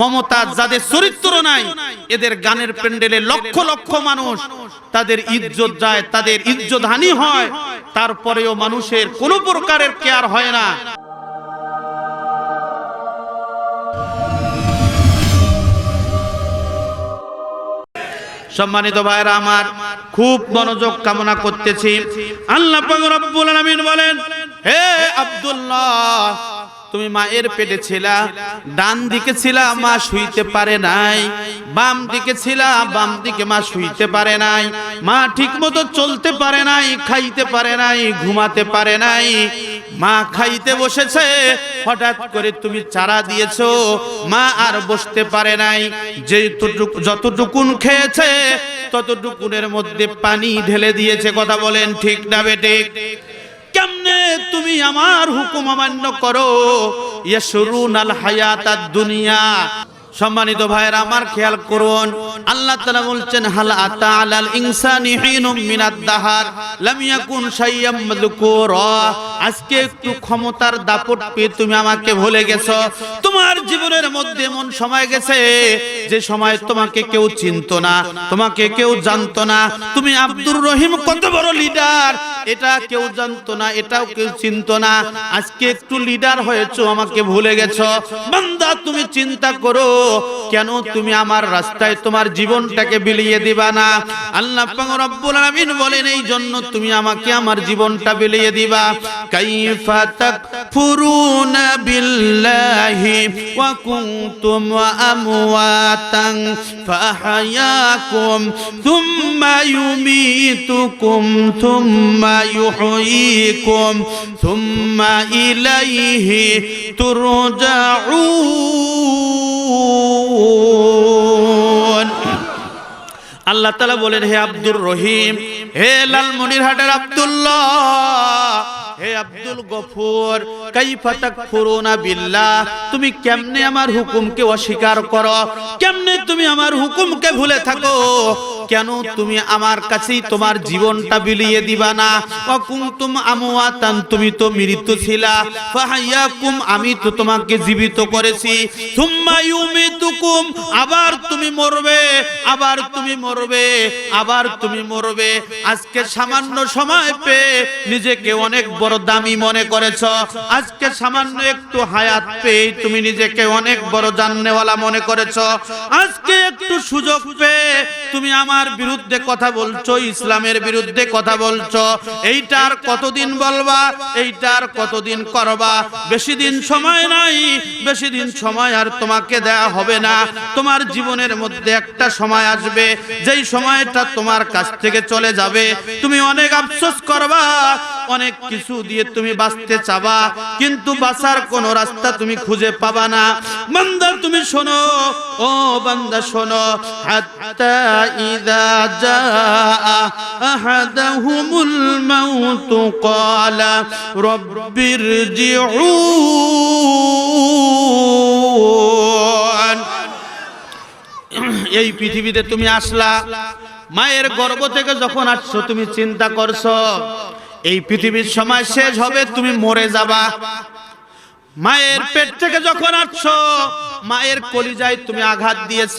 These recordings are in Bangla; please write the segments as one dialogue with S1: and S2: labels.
S1: মমতাজ যাদের চরিত্র নাই, এদের গানের প্যান্ডেলে লক্ষ লক্ষ মানুষ, তাদের ইজ্জত যায়, তাদের ইজ্জত হানি হয়, তারপরেও মানুষের কোনো প্রকারের কেয়ার হয় না। সম্মানিত ভাইরা আমার খুব মনোযোগ কামনা করতেছি। আল্লাহ বলেন, হে আব্দুল্লাহ তুমি মায়ের পেটে ছিলা, ডান দিকে ছিলা, মা শুইতে পারে নাই, বাম দিকে ছিলা, বাম দিকে মা শুইতে পারে নাই, মা ঠিক মতো চলতে পারে নাই, খাইতে পারে নাই, ঘুমাতে পারে নাই, মা খাইতে বসেছে, হঠাৎ করে তুমি চারা দিয়েছ, মা আর বসতে পারে নাই যে যতটুকুন খেয়েছে, ততটুকুনের মধ্যে পানি ঢেলে দিয়েছে, কথা বলেন ঠিক না বেটে তুমি আমার হুকুম অমান্য করো। ইয়াসরুন আল হায়াতাদ দুনিয়া। সম্মানিত ভাইয়েরা, আমার খেয়াল করুন। আল্লাহ তাআলা বলছেন, হাল আতা আলাল ইনসানি হিনুম মিনাদ দাহার, লাম ইয়াকুন শাইয়াম মাযকুরা আজকে একটু ক্ষমতার দাপট পেয়ে তুমি আমাকে ভুলে গেছো। তোমার জীবনের মধ্যে এমন সময় গেছে যে সময় তোমাকে কেউ চিনতো না, তোমাকে কেউ জানতো না। তুমি আব্দুর রহিম কত বড় লিডার এটা কেউ জানতো না, এটাও কেউ চিনতো না। আজকে একটু লিডার হয়েছো, আমাকে ভুলে গেছো। বান্দা বান্দা তুমি চিন্তা করো। কেন তুমি আমার রাস্তায় তোমার জীবনটাকে বিলিয়ে দিবা না? আল্লাহ রব্বুল আলামিন বলেন এই জন্য তুমি আমাকে আমার জীবনটা বিলিয়ে দিবা। কাইফা তাকফুরুনা বিল্লাহি ওয়া কুনতুম আমওয়াতান ফাহয়াকুম থুম্মা ইউমীতুকুম থুম্মা ইউহয়ীকুম থুম্মা ইলাইহি তুরজাউন। আল্লাহ তালা বলেন হে আব্দুর রহিম হে লাল লালমনিরহাটের আব্দুল্লাহ হে আব্দুল গফুর, কাইফা তাকফুরুনা বিল্লাহ, তুমি কেমনে আমার হুকুমকে অস্বীকার করো? কেমনে তুমি আমার হুকুমকে ভুলে থাকো? কেন তুমি আমার কাছেই তোমার জীবনটা বিলিয়ে দিবা না? অকুমতুম আমওয়াতান, তুমি তো মৃত্যু ছিলা। ফাহাইয়াকুম, আমি তো তোমাকে জীবিত করেছি। থুম্মা ইউমিতুকুম, আবার তুমি মরবে, আবার তুমি মরবে, আবার তুমি মরবে। আজকে সামান্য সময় পেয়ে নিজেকে অনেক দামি মনে করেছ? আজকে সামান্য একটু হায়াত পেয়ে তুমি নিজেকে অনেক বড় জাননেওয়ালা মনে করেছ। আজকে একটু সুযোগ পেয়ে তুমি আমার বিরুদ্ধে কথা বলছো, ইসলামের বিরুদ্ধে কথা বলছো। এইটার কতদিন বলবা? এইটার কতদিন করবা? বেশি দিন সময় নাই, বেশি দিন সময় আর তোমাকে দেয়া হবে না। তোমার জীবনের মধ্যে একটা সময় আসবে, যেই সময়টা তোমার কাছ থেকে চলে যাবে। তুমি অনেক আফসোস করবা অনেক কিছু দিয়ে তুমি বাঁচতে চাবা, কিন্তু বাঁচার কোনো রাস্তা তুমি খুঁজে পাবা না। বান্দা, তুমি শোনো, ও বান্দা, শোনো। ইদা এই পৃথিবীতে তুমি আসলা, মায়ের গর্ভ থেকে যখন আসছো, তুমি চিন্তা করছ এই পৃথিবীর সময় শেষ হবে, তুমি মরে যাবা। মায়ের পেট থেকে যখন আসছো মায়ের কলিজায় তুমি আঘাত দিয়েছ।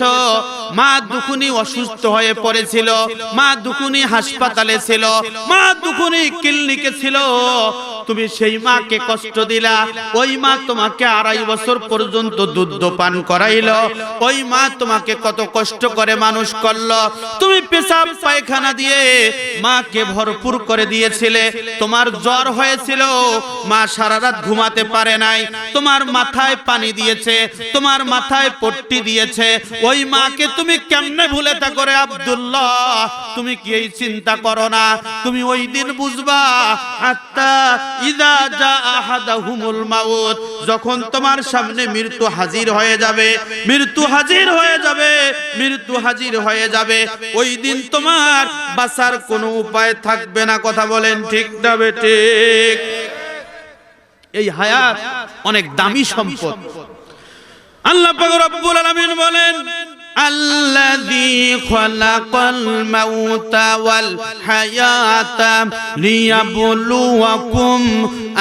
S1: মা দুখুনি অসুস্থ হয়ে পড়েছিল, মা দুখুনি হাসপাতালে ছিল, মা দুখুনি ক্লিনিকে ছিল। তুমি সেই মাকে কষ্ট দিলা। ওই মা তোমাকে আড়াই বছর পর্যন্ত দুধ পান করাইলো। ওই মা তোমাকে কত কষ্ট করে মানুষ করল। তুমি পেশাব পায়খানা দিয়ে মাকে ভরপুর করে দিয়েছিলে। তোমার জ্বর হয়েছিল। মা সারা রাত ঘুমাতে পারে নাই। তোমার মাথায় পানি দিয়েছে। তোমার মাথায় পট্টি দিয়েছে। ওই মাকে তুমি কেমনে ভুলে থাকো রে আব্দুল্লাহ? তুমি কি এই চিন্তা করো না? তুমি ওই দিন বুঝবা হাত্তা ইদা জা আহাদাহুমুল মাউত, যখন তোমার সামনে মৃত্যু হাজির হয়ে যাবে, মৃত্যু হাজির হয়ে যাবে, মৃত্যু হাজির হয়ে যাবে, ওই দিন তোমার বাঁচার কোনো উপায় থাকবে না, কথা বলেন ঠিক না ঠিক এই হায়াত অনেক দামি সম্পদ। আল্লাহ রব্বুল আলামিন বলেন الذي خلق الموت والحياة ليبلوكم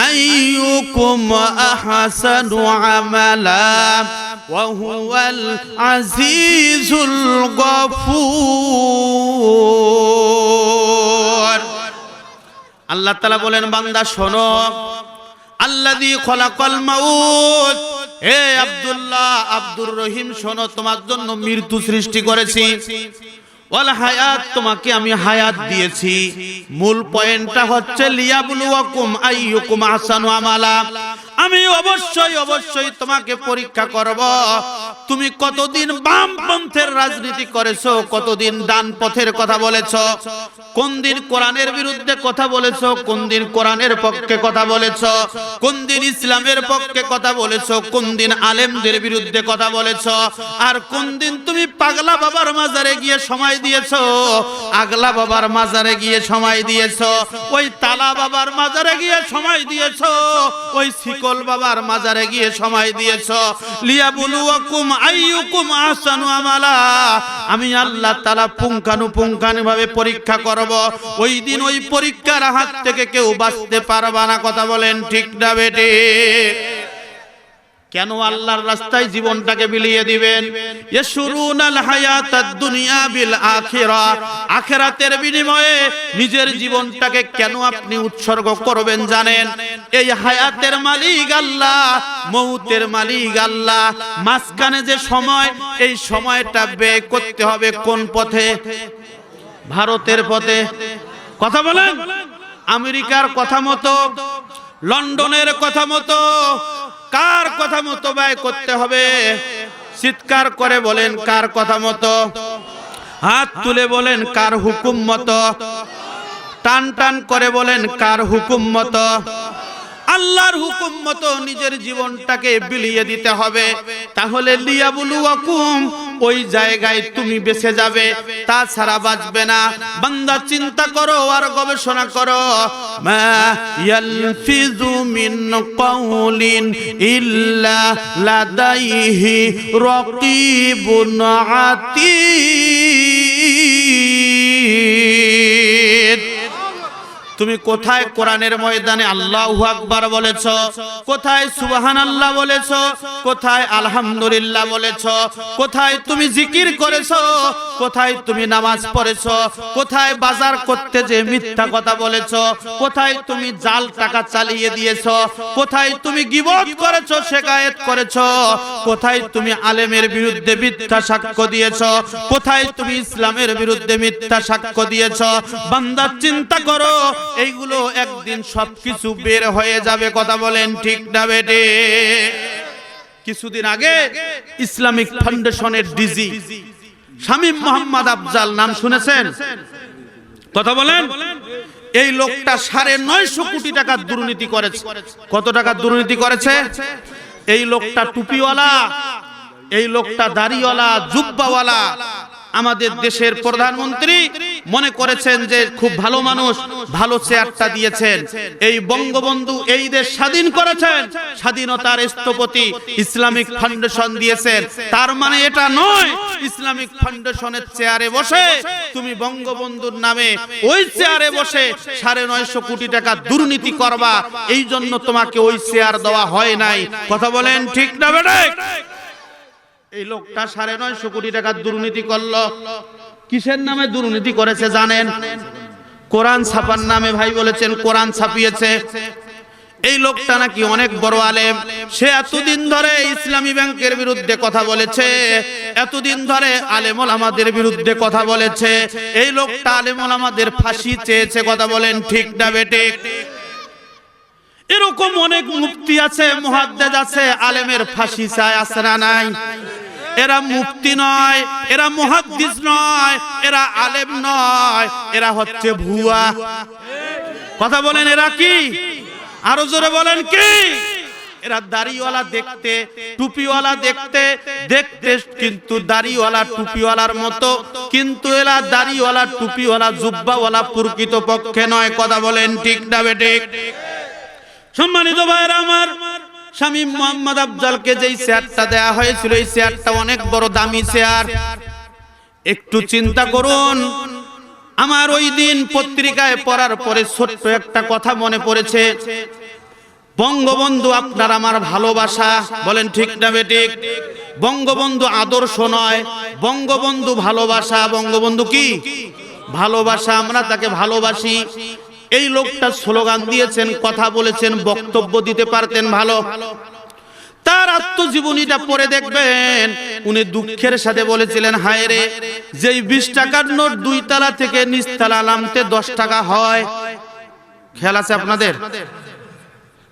S1: أيكم أحسن عملا وهو العزيز الغفور আল্লাহ তালা বলেন বান্দা শোনো আল্লাদি খলাকল মাউত হে আব্দুল্লাহ আব্দুর রহিম, শোনো, তোমার জন্য মৃত্যু সৃষ্টি করেছি। ওয়াল হায়াত, তোমাকে আমি হায়াত দিয়েছি। মূল পয়েন্টটা হচ্ছে লিয়াবলুয়াকুম আইয়ুকুম আহসানু আমালা। আমি অবশ্যই অবশ্যই তোমাকে পরীক্ষা করব। তুমি কতদিন বাম পন্থের রাজনীতি করেছ, কতদিন ডান পথের কথা বলেছ, কোন দিন কোরআনের বিরুদ্ধে কথা বলেছ, কোন দিন কোরআনের পক্ষে কথা বলেছ, কোন দিন ইসলামের পক্ষে কথা বলেছ, কোন দিন আলেমদের বিরুদ্ধে কথা বলেছ, আর কোন দিন তুমি পাগলা বাবার মাজারে গিয়ে সময় দিয়েছ, আগলা বাবার মাজারে গিয়ে সময় দিয়েছ, ওই তালা বাবার মাজারে গিয়ে সময় দিয়েছ, ওই শিকল বাবার মাজারে গিয়ে সময় দিয়েছ। লিয়া বলু বুলুয়াকুম আইয়ুকুম আহসানু আমালা। আমি আল্লাহ তালা পুঙ্খানু পুঙ্খানু ভাবে পরীক্ষা করব। ওই দিন ওই পরীক্ষার হাত থেকে কেউ বাঁচতে পারবা না, কথা বলেন ঠিক না বেটে। কেন আল্লাহর রাস্তায় জীবনটাকে বিলিয়ে দিবেন? ইয়াশুরুনাল হায়াতাদ দুনিয়া বিল আখিরা। আখিরাতের বিনিময়ে নিজের জীবনটাকে কেন আপনি উৎসর্গ করবেন জানেন? এই হায়াতের মালিক আল্লাহ, মৌতের মালিক আল্লাহ। মাঝখানে যে সময়, এই সময়টা ব্যয় করতে হবে কোন পথে? ভারতের পথে। কথা বলেন? আমেরিকার কথা মতো, লন্ডনের কথা মতো কার কথা মতো ব্যয় করতে হবে? চিৎকার করে বলেন, কার কথা মতো? হাত তুলে বলেন, কার হুকুম মতো? টান টান করে বলেন, কার হুকুম মতো? আল্লাহর হুকুম মতো নিজের জীবনটাকে বিলিয়ে দিতে হবে। তাহলে লিয়াবুলুয়াকুম ওই জায়গায় তুমি বেঁচে যাবে, তাছাড়া বাঁচবে না। বান্দা চিন্তা করো আর গবেষণা করো। মা ইয়ালফিজু মিন কাউলিন ইল্লা লাদাইহি রাকিবুন আতীদ তুমি কোথায় কোরআনের ময়দানে আল্লাহ আকবার বলেছ? কোথায় সুবাহান আল্লাহ বলেছ? কোথায় আলহামদুলিল্লাহ বলেছ? কোথায় তুমি জিকির করেছ? কোথায় তুমি নামাজ পড়েছ? কোথায় বাজার করতে যে মিথ্যা কথা বলেছ? কোথায় তুমি জাল টাকা চালিয়ে দিয়েছ? কোথায় তুমি গিবত করেছ, শেকায়েত করেছ? কোথায় তুমি আলেমের বিরুদ্ধে মিথ্যা সাক্ষ্য দিয়েছ? কোথায় তুমি ইসলামের বিরুদ্ধে মিথ্যা সাক্ষ্য দিয়েছ? বান্দা, চিন্তা করো। এইগুলো একদিন সবকিছু বের হয়ে যাবে, কথা বলেন ঠিক না বেটে কিছুদিন আগে ইসলামিক ফাউন্ডেশনের ডিজি শামীম মোহাম্মদ আফজাল নাম শুনেছেন? কথা বলেন। এই লোকটা সাড়ে নয়শো কোটি টাকার দুর্নীতি করেছে। কত টাকার দুর্নীতি করেছে? এই লোকটা টুপিওয়ালা, এই লোকটা দাড়িওয়ালা, জুব্বাওয়ালা আমাদের দেশের প্রধানমন্ত্রী মনে করেছেন যে খুব ভালো মানুষ ভালো চেয়ারটা দিয়েছেন। এই বঙ্গবন্ধু এই দেশ স্বাধীন করেছেন। স্বাধীনতার স্থপতি ইসলামিক ফাউন্ডেশন দিয়েছেন। তার মানে এটা নয় ইসলামিক ফাউন্ডেশনের চেয়ারে বসে তুমি বঙ্গবন্ধুর নামে ওই চেয়ারে বসে সাড়ে নয়শো কোটি টাকা দুর্নীতি করবা। এই জন্য তোমাকে ওই চেয়ার দেওয়া হয় নাই। কথা বলেন ঠিক না বেটা এই লোকটা সাড়ে নয়শো কোটি টাকার দুর্নীতি করল। কিসের নামে দুর্নীতি করেছে জানেন? কোরআন ছাপার নামে ভাই বলেছেন, কোরআন ছাপিয়েছে। এই লোকটা নাকি অনেক বড় আলেম। সে এতদিন ধরে ইসলামী ব্যাংকের বিরুদ্ধে কথা বলেছে। এতদিন ধরে আলেমল আমাদের বিরুদ্ধে কথা বলেছে। এই লোকটা আলেমল আমাদের ফাঁসি চেয়েছে, কথা বলেন ঠিক না বেটে এরকম অনেক মুক্তি আছে মুহাদ্দেদ আছে, আলেমের ফাঁসি চায়, আছে না নাই? এরা মুক্তি নয়, এরা মুহাদ্দিস নয়, এরা আলেম নয়, এরা হচ্ছে ভুয়া। কথা বলেন এরা কি? আরও জোরে বলেন কি? এরা দাড়িওয়ালা দেখতে, টুপিওয়ালা দেখতে দেখতে কিন্তু দাড়িওয়ালা টুপিওয়ালার মতো, কিন্তু এরা দাড়িওয়ালা টুপিওয়ালা জুব্বাওয়ালা প্রকৃত পক্ষে নয়। কথা বলেন ঠিক না বেটে সম্মানিত ভাইরা আমার স্বামী মোহাম্মদ আফজালকে যেই চেয়ারটা দেয়া হয়েছিল, এই চেয়ারটা অনেক বড় দামি চেয়ার একটু চিন্তা করুন। আমার ওই দিন পত্রিকায় পড়ার পরে ছোট্ট একটা কথা মনে পড়েছে। বঙ্গবন্ধু আপনার আমার ভালোবাসা। বলেন ঠিক না বেঠিক বঙ্গবন্ধু আদর্শ নয়। বঙ্গবন্ধু ভালোবাসা, বঙ্গবন্ধু কি? ভালোবাসা, আমরা তাকে ভালোবাসি। এই লোকটা স্লোগান দিয়েছেন, কথা বলেছেন, বক্তব্য দিতে পারতেন ভালো। তার আত্মজীবনীটা পড়ে দেখবেন, উনি দুঃখের সাথে বলেছিলেন, হায় রে, যেই বিশ টাকার নোট দুই তালা থেকে নিচতলা নামতে দশ টাকা হয়। খেয়াল আছে আপনাদের?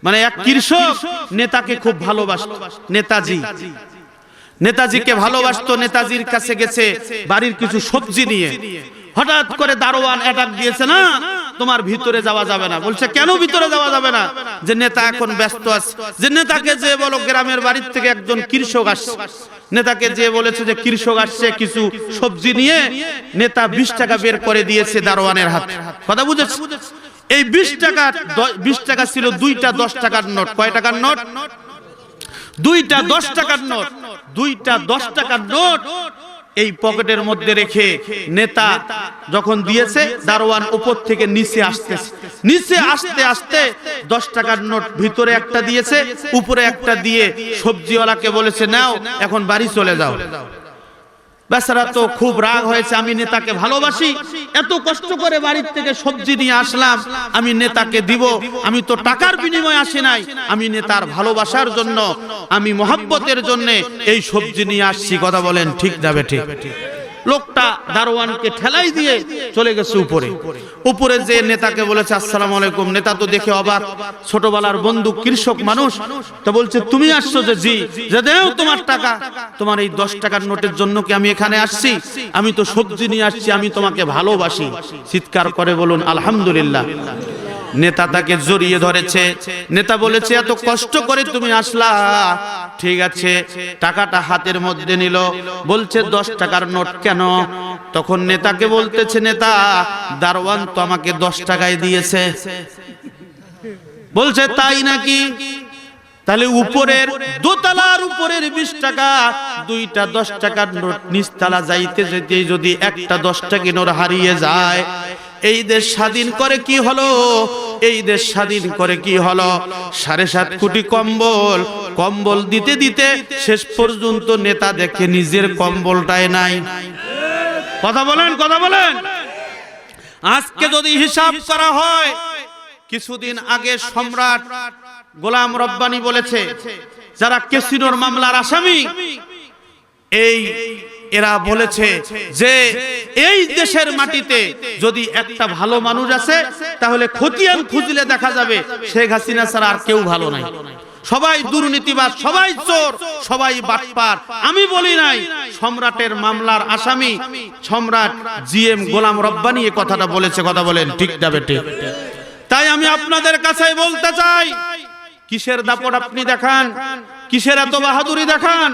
S1: মানে এক কৃষক নেতাকে খুব ভালোবাসত, নেতাজি। নেতাজিকে ভালোবাসতো, নেতাজির কাছে গেছে বাড়ির কিছু সবজি নিয়ে। হঠাৎ করে দারোয়ান অ্যাটাক দিয়েছে, না তোমার ভিতরে যাওয়া যাবে না। বলছে, কেন ভিতরে যাওয়া যাবে না? যে নেতা এখন ব্যস্ত আছে। যে নেতাকে যে বলো, গ্রামের বাড়ির থেকে একজন কৃষক আসছে। নেতাকে যে বলেছে যে কৃষক আসছে কিছু সবজি নিয়ে, নেতা বিশ টাকা বের করে দিয়েছে দারোয়ানের হাতে। কথা বুঝেছ? এই বিশ টাকা বিশ টাকা ছিল দুইটা দশ টাকার নোট। কয় টাকার নোট? দুইটা দশ টাকার নোট। দুইটা দশ টাকার নোট এই পকেটের মধ্যে রেখে নেতা যখন দিয়েছে, দারোয়ান উপর থেকে নিচে আসতেছে। নিচে আসতে আসতে দশ টাকার নোট ভিতরে একটা দিয়েছে, উপরে একটা দিয়ে সবজিওয়ালাকে বলেছে, নাও, এখন বাড়ি চলে যাও। বেচারা তো খুব রাগ হয়েছে, আমি নেতাকে ভালোবাসি। এত কষ্ট করে বাড়ির থেকে সবজি নিয়ে আসলাম, আমি নেতাকে দিব, আমি তো টাকার বিনিময়ে আসি নাই। আমি নেতার ভালোবাসার জন্য, আমি মহাব্বতের জন্য এই সবজি নিয়ে আসছি, কথা বলেন, ঠিক যাবে, ঠিক। লোকটা দারোয়ানকে ঠেলাই দিয়ে চলে গেছে উপরে। উপরে যে নেতাকে বলেছে, আসসালাম আলাইকুম। নেতা তো দেখে অবাক। ছোটবেলার বন্ধু, কৃষক মানুষ, তো বলছে, তুমি আসছো যে জি, যে দেও তোমার টাকা। তোমার এই দশ টাকার নোটের জন্য কি আমি এখানে আসছি? আমি তো সবজি নিয়ে আসছি, আমি তোমাকে ভালোবাসি। চিৎকার করে বলুন, আলহামদুলিল্লাহ। নেতা তাকে জড়িয়ে ধরেছে। নেতা বলেছে, এত কষ্ট করে তুমি আসলা। ঠিক আছে। টাকাটা হাতের মধ্যে নিল। বলছে, দশ টাকার নোট কেন? তখন নেতাকে বলতেছে, নেতা, দারোয়ান তো আমাকে দশ টাকায় দিয়েছে। বলছে, তাই নাকি? তাহলে উপরের দোতলার উপরের বিশ টাকা, দুইটা দশ টাকার নোট নিচতলা যাইতে যেতে যদি একটা দশ টাকা নোট হারিয়ে যায়, এই দেশ স্বাধীন করে কি হলো? এই দেশ স্বাধীন করে কি হলো? সাড়ে সাত কোটি কম্বল। কম্বল দিতে দিতে শেষ পর্যন্ত নেতা দেখে নিজের কম্বলটাই নাই। কথা বলেন কথা বলেন। আজকে যদি হিসাব করা হয়, কিছুদিন আগে সম্রাট গোলাম রব্বানি বলেছে, যারা কেসিনোর মামলার আসামি, এই এরা বলেছে যে এই দেশের মাটিতে যদি একটা ভালো মানুষ আছে, তাহলে খতিয়ান খুঁজলে দেখা যাবে শেখ হাসিনা ছাড়া আর কেউ ভালো নাই। সবাই দুর্নীতিবাদ, সবাই চোর, সবাই বাটপার। আমি বলি নাই, সম্রাটের মামলার আসামি, সম্রাট জিএম গোলাম রব্বানি এ কথাটা বলেছে, কথা বলেন, ঠিক যাবে ঠিক তাই আমি আপনাদের কাছে বলতে চাই, কিসের দাপট আপনি দেখান, কিসের এত বাহাদুরি দেখান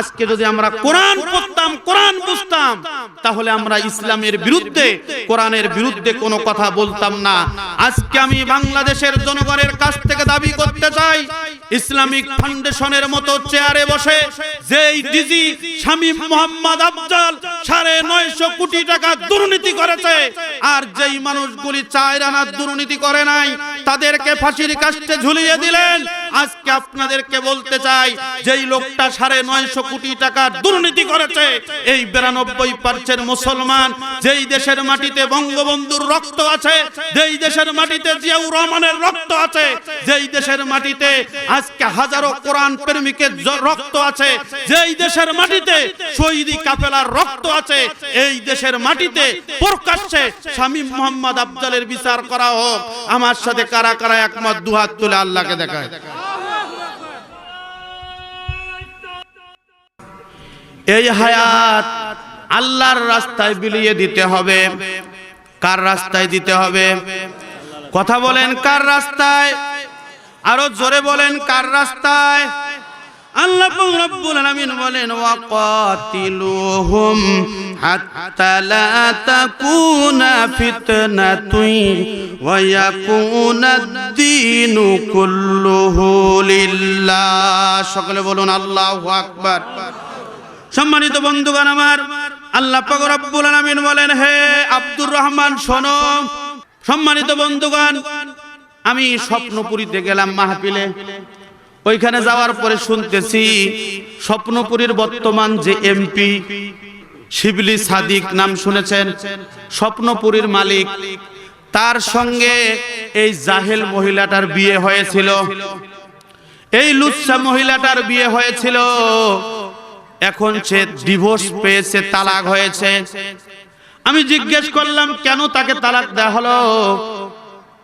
S1: আজকে যদি আমরা কোরআন পড়তাম, কোরআন বুঝতাম, তাহলে আমরা ইসলামের বিরুদ্ধে, কোরআনের বিরুদ্ধে কোনো কথা বলতাম না। আজকে আমি বাংলাদেশের জনগণের কাছ থেকে দাবি করতে চাই, ইসলামিক ফাউন্ডেশনের মতো চেয়ারে বসে যেই ডিজি শামীম মোহাম্মদ আফজাল সাড়ে নয়শো কোটি টাকা দুর্নীতি করেছে, আর যেই মানুষগুলি চায় রানার দুর্নীতি করে নাই, তাদেরকে ফাঁসির কাস্টে ঝুলিয়ে দিলেন। আজকে আপনাদেরকে বলতে চাই, যেই লোকটা সাড়ে নয়শো কোটি টাকার দুর্নীতি করেছে। এই বিরানব্বই পার্সেন্ট মুসলমান যেই দেশের মাটিতে বঙ্গবন্ধুর রক্ত আছে, যেই দেশের মাটিতে জিয়াউর রহমানের রক্ত আছে, যেই দেশের মাটিতে আজকে হাজারো কোরআন প্রেমিকের রক্ত আছে, যেই দেশের মাটিতে শহীদি কাফেলার রক্ত আছে, এই দেশের মাটিতে প্রকাশ্যে শামীম মোহাম্মদ আফজালের বিচার করা হোক। আমার সাথে কারা কারা একমত, দুহাত তুলে আল্লাহকে দেখায়। এই হায়াত আল্লাহর রাস্তায় বিলিয়ে দিতে হবে। কার রাস্তায় দিতে হবে? কথা বলেন, কার রাস্তায়? আরও জোরে বলেন, কার রাস্তায়? আল্লাহ সকলে বলুন, আল্লাহু আকবার। সম্মানিত বন্ধুগণ আমার, আল্লাহ রব্বুল বলেন, হে আব্দুর রহমান, শোনো, সম্মানিত বন্ধুগণ, আমি স্বপ্নপুরীতে গেলাম মাহফিলে। ওইখানে যাওয়ার পরে শুনতেছি স্বপ্নপুরীর বর্তমান যে এমপি শিবলি সাদিক নাম শুনেছেন, স্বপ্নপুরীর মালিক। তার সঙ্গে এই জাহেল মহিলাটার বিয়ে হয়েছিল। এই লুচ্ছা মহিলাটার বিয়ে হয়েছিল। এখন সে ডিভোর্স পেয়েছে, তালাক হয়েছে। আমি জিজ্ঞেস করলাম, কেন তাকে তালাক দেওয়া হলো?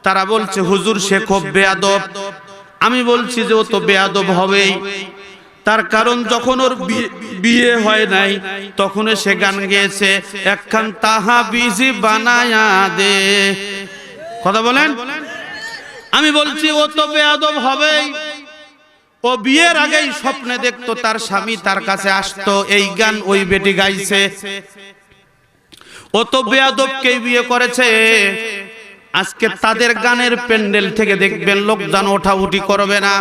S1: তারা বলছে, হুজুর, সে খুব বেয়াদব। আমি বলছি যে, ও তো বেয়াদব হবেই। তার কারণ যখন ওর বিয়ে- হয় নাই, তখন সে গান গেয়েছে, একখান তাহা বিজি বানায়া দে। কথা বলেন? আমি বলছি, ও তো বেয়াদব হবেই। ও বিয়ের আগেই স্বপ্নে দেখতো তার স্বামী তার কাছে আসতো, এই গান ওই বেটি গাইছে। ও তো বেয়াদবকেই বিয়ে করেছে। আজকে তাদের গানের প্যান্ডেল থেকে দেখবেন লোকজন ওঠা উঠি করবে না।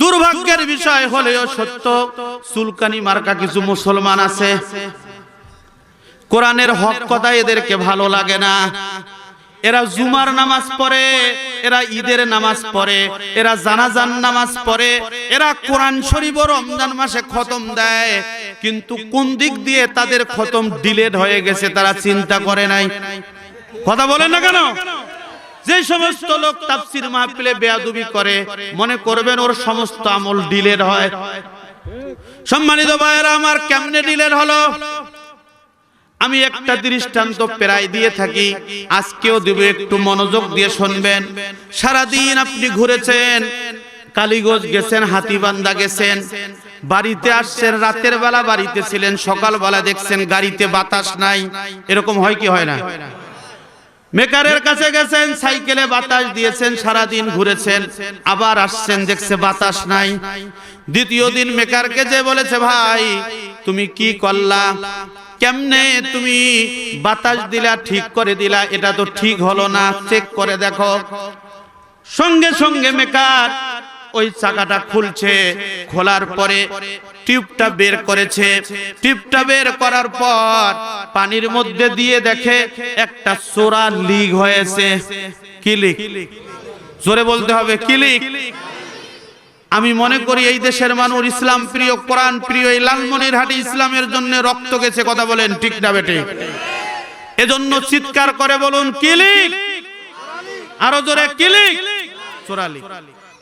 S1: দুর্ভাগ্যের বিষয় হলেও সত্য সুলকানি মার্কা কিছু মুসলমান আছে। কোরআনের হক কথা এদেরকে ভালো লাগে না। এরা জুমার নামাজ পড়ে, এরা ঈদের নামাজ পড়ে, এরা জানাজান নামাজ পড়ে, এরা কোরআন শরীফ রমজান মাসে খতম দেয়। কিন্তু কোন দিক দিয়ে তাদের খতম ডিলেট হয়ে গেছে তারা চিন্তা করে নাই? কথা বলেন না কেন? যে সমস্ত লোক তাফসির মাহফিলে বেয়াদবি করে, মনে করবেন ওর সমস্ত আমল ডিলেট হয়। সম্মানিত ভাইয়েরা, আমার কেমনে ডিলেট হলো? আমি একটা দৃষ্টান্ত প্রায় দিয়ে থাকি। আজকেও দেব একটু মনোযোগ দিয়ে শুনবেন। সারাদিন আপনি ঘুরেছেন, কালীগঞ্জ গেছেন, হাতিবান্ধা গেছেন, বাড়িতে আসছেন, রাতের বেলা বাড়িতে ছিলেন, সকালবেলা দেখছেন গাড়িতে বাতাস নাই। এরকম হয় কি হয় না? মেকারের কাছে গেছেন, সাইকেলে বাতাস দিয়েছেন, সারাদিন ঘুরেছেন, আবার আসছেন, দেখছে বাতাস নাই। দ্বিতীয় দিন মেকারকে যে বলেছে, ভাই তুমি কি করলা? কেমনে তুমি বাতাস দিলা, ঠিক করে দিলা? এটা তো ঠিক হলো না, চেক করে দেখো। সঙ্গে সঙ্গে মেকার ওই চাকাটা খুলছে, খোলার পরে টিউবটা বের করেছে। টিউবটা বের করার পর পানির মধ্যে দিয়ে দেখে একটা সোরা লিক হয়েছে। কি লিক? জোরে বলতে হবে, কি লিক? আমি মনে করি এই দেশের মানুষ ইসলাম প্রিয়, কোরআন প্রিয়, এই লালমনির হাটে ইসলামের জন্য রক্ত গেছে, কথা বলেন ঠিক না বেটে এজন্য চিৎকার করে বলুন, কিলিক! আরও জোরে, কিলিক! চোরালি।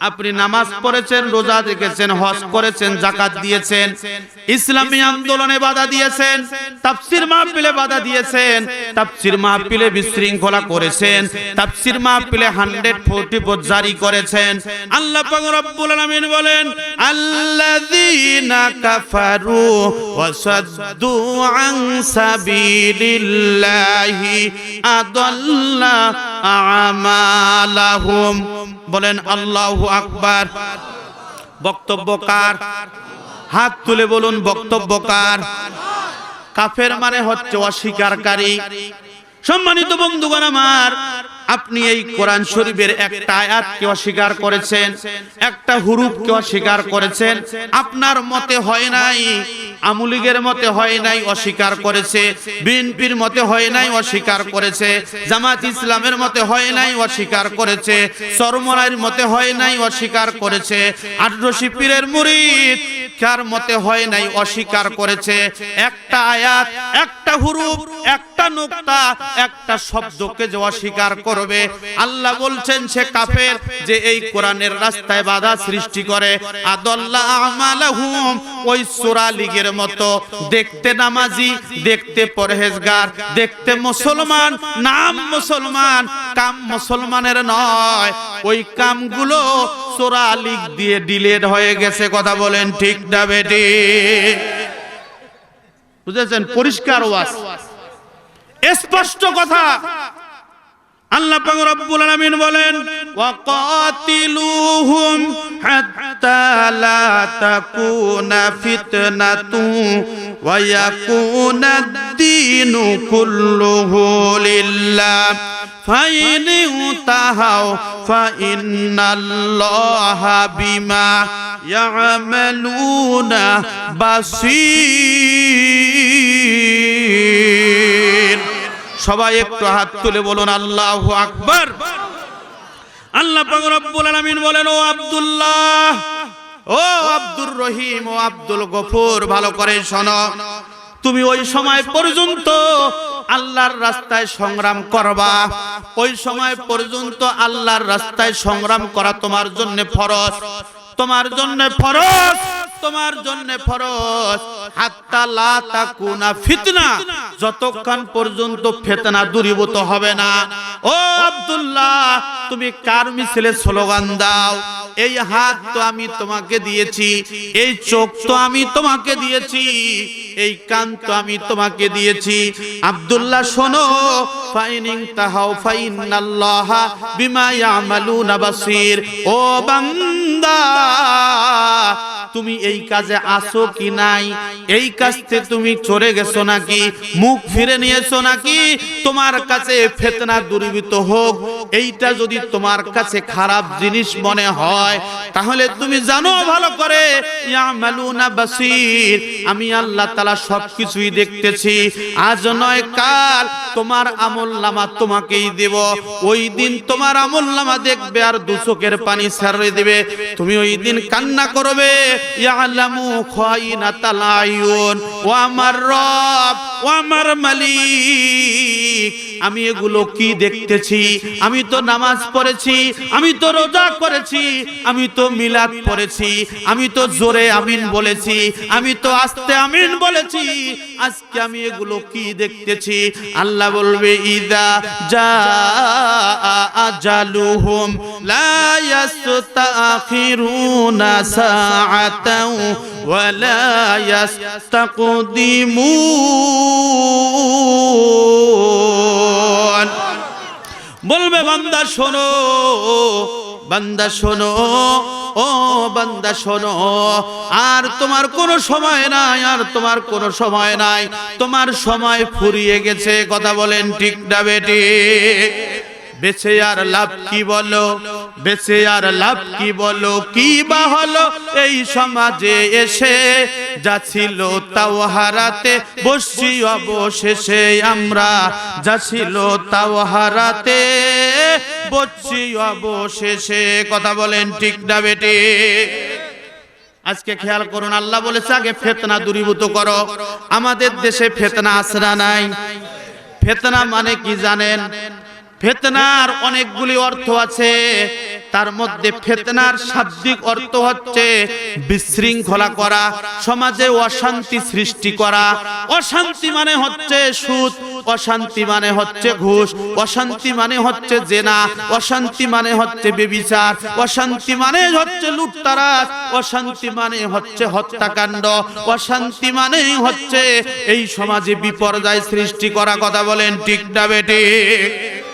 S1: আপনি নামাজ পড়েছেন, রোজা রেখেছেন, হজ করেছেন জাকাত দিয়েছেন, ইসলামী আন্দোলনে বাধা দিয়েছেন, তাফসির মাহফিলে বাধা দিয়েছেন, তাফসির মাহফিলে বিশৃঙ্খলা করেছেন, তাফসির মাহফিলে 144 জারি করেছেন। আল্লাহ পাক রব্বুল আলামিন বলেন, আল্লাযীনা কাফারু ওয়া সাদ্দু আন সাবিলিল্লাহি আদাল্লা আমালাহুম। বলেন, আল্লাহু আকবার। বক্তব্য কার? হাত তুলে বলুন, বক্তব্য কার? কাফের মানে হচ্ছে অস্বীকারী। সম্মানিত বন্ধুগণ আমার আপনি এই কোরআন শরীফের একটা আয়াতকে অস্বীকার করেছেন, একটা হুরুফকে অস্বীকার করেছেন। আপনার মতে হয় নাই, আমুলিগের মতে হয় নাই অস্বীকার করেছে, বিএনপির মতে হয় নাই অস্বীকার করেছে, জামাত ইসলামের মতে হয় নাই অস্বীকার করেছে, সরমরাইয়ের মতে হয় নাই অস্বীকার করেছে আটরশি পীরের মুরিদ কার মতে হয় নাই অস্বীকার করেছে। একটা আয়াত, একটা হুরুফ, একটা নুক্তা, একটা শব্দকে যে অস্বীকার করবে। আল্লাহ বলছেন, সে কাফের যে এই কোরআনের রাস্তায় বাধা সৃষ্টি করে ওই লীগের মতো। দেখতে নামাজি, দেখতে পরহেজগার, দেখতে মুসলমান, নাম মুসলমান, কাম মুসলমানের নয়। ওই কামগুলো সোরা দিয়ে ডিলেট হয়ে গেছে, কথা বলেন ঠিক না বেটি? বুঝেছেন? পরিষ্কার স্পষ্ট কথা। আল্লাহ পাক রব্বুল আলামিন বলেন, ওয়াকাতিলুহুম হাত্তা লা তাকুনা ফিতনাতুন ওয়া ইয়াকুনা ad-দীনু কুল্লুহু লিল্লাহ। ফাইন তাহাও ফাইন্নাল্লাহা বিমা ইয়ামালুনা বাসীর সবাই একটু হাত তুলে বলুন, আল্লাহ আকবর। আল্লাহ রব্বুল আলামিন বলেন, ও আব্দুল্লাহ, ও আব্দুর রহিম, ও আব্দুল গফুর, ভালো করে শোনো। তুমি ওই সময় পর্যন্ত আল্লাহর রাস্তায় সংগ্রাম করবা। ওই সময় পর্যন্ত আল্লাহর রাস্তায় সংগ্রাম করা তোমার জন্য ফরজ। তোমার জন্য ফরজ, তোমার জন্য ফরজ। হাত্তা লা তাকুনা ফিতনা। যতক্ষণ পর্যন্ত ফেতনা দূরীভূত হবে না, ও আব্দুল্লাহ, তুমি কার মিছিলে স্লোগান দাও? এই হাত তো আমি তোমাকে দিয়েছি, এই চোখ তো আমি তোমাকে দিয়েছি। এই কান তো আমি তোমাকে দিয়েছি। আব্দুল্লাহ, শোনো। ফাইনিং তাহাও ফাইনাল্লাহ বিমা ইয়ামালুনা বাসির। ও বান্দা, তুমি এই কাজে আসো কি নাই? এই কাজতে তুমি চলে গেছো নাকি? মুখ ফিরে নিয়েছো নাকি? তোমার কাছে ফেতনা দূরীভূত হোক। এইটা যদি তোমার কাছে খারাপ জিনিস মনে হয়, তাহলে তুমি জানো ভালো করে। ইয়ামালুনা বাসির। আমি আল্লাহ তাআলা সবকিছুই দেখতেছি। আজ নয় কাল তোমার আমল নামা তোমাকেই দেব। ওই দিন তোমার আমল নামা দেখবে আর দুচোখের পানি সারে দিবে। তুমি ওই দিন কান্না করবে। ও আমার রব, ও আমার মালিক, আমি এগুলো কি দেখতেছি? আমি তো নামাজ পড়েছি, আমি তো রোজা করেছি, আমি তো মিলাদ পড়েছি, আমি তো জোরে আমিন বলেছি, আমি তো আস্তে আমিন বলেছি, আজকে আমি এগুলো কি দেখতেছি? আল্লাহ বলবে, ইদা যা আজালুহুম লা ইয়াস্তাখিরুনা সাআতাও ওয়া লা ইয়াস্তাকদিমুন। বলবে, বান্দা, শোনো বান্দা শোনো, ও বান্দা শোনো, আর তোমার কোনো সময় নাই, আর তোমার কোনো সময় নাই। তোমার সময় ফুরিয়ে গেছে, কথা বলেন ঠিক না বেটি? বেঁচে আর লাভ কি বলো? বেছে আর লাভ কি বলো? কি বা হলো? এই সমাজে এসে যা ছিল তাও হারাতে বসছি অবশেষে আমরা। যা ছিল তাও হারাতে বসছি অবশেষে। কথা বলেন ঠিক না বেটি? আজকে খেয়াল করুন, আল্লাহ বলেছে, আগে ফেতনা দূরীভূত করো। আমাদের দেশে ফেতনা আসরা নাই? ফেতনা মানে কি জানেন? ফেতনার অনেকগুলি অর্থ আছে। তার মধ্যে ফেতনার শাব্দিক অর্থ হচ্ছে বিশৃঙ্খলা করা, সমাজে অশান্তি সৃষ্টি করা। অশান্তি মানে হচ্ছে সুদ, অশান্তি মানে হচ্ছে ঘুষ, অশান্তি মানে হচ্ছে জেনা, অশান্তি মানে হচ্ছে বেবিচার, অশান্তি মানে হচ্ছে লুটতারাজ, অশান্তি মানে হচ্ছে হত্যাকাণ্ড, অশান্তি মানে হচ্ছে এই সমাজে বিপর্যয় সৃষ্টি করা। কথা বলেন ঠিক না বেটি